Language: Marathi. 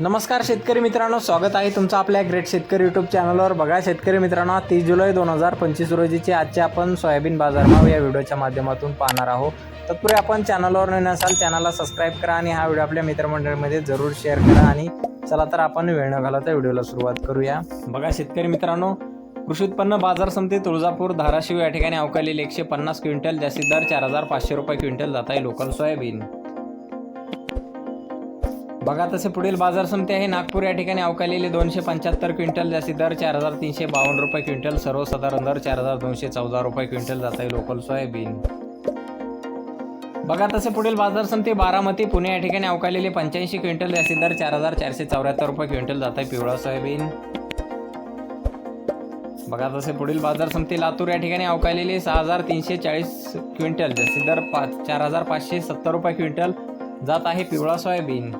नमस्कार शेतकरी मित्रांनो स्वागत आहे तुमचं आपल्या ग्रेट शेतकरी यूट्यूब चॅनलवर बघा शेतकरी मित्रांनो तीस जुलै दोन हजार पंचवीस रोजीचे आजचे आपण सोयाबीन बाजारभाव या व्हिडिओच्या माध्यमातून पाहणार आहोत. तत्पूर्वी आपण चॅनलवर नवीन असाल चॅनलला सबस्क्राईब करा आणि हा व्हिडिओ आपल्या मित्रमंडळीमध्ये जरूर शेअर करा आणि चला तर आपण वेळ न घालवता व्हिडिओला सुरुवात करूया. बघा शेतकरी मित्रांनो कृषी उत्पन्न बाजार समिती तुळजापूर धाराशिव या ठिकाणी अवकालेले एकशे पन्नास क्विंटल जास्तीत दर चार हजार पाचशे रुपये क्विंटल जात आहे लोकल सोयाबीन. बघा तसे पुढील बाजार समिती आहे. नागपूर या ठिकाणी अवकालेले दोनशे पंच्याहत्तर क्विंटल जास्तीत दर चार हजार तीनशे बावन्न रुपये क्विंटल सर्वसाधारण दर चार हजार दोनशे चौदा रुपये क्विंटल जात आहे लोकल सोयाबीन. बघा तसे पुढील बाजार समिती बारामती पुणे या ठिकाणी अवकालेले पंच्याऐंशी क्विंटल जास्ती दर चार हजार चारशे चौऱ्याहत्तर रुपये क्विंटल जात आहे पिवळा सोयाबीन. बघा तसे पुढील बाजार समिती लातूर या ठिकाणी अवकालेले सहा हजार तीनशे चाळीस क्विंटल जास्ती दर पाच चार हजार पाचशे सत्तर रुपये क्विंटल जात आहे पिवळा सोयाबीन.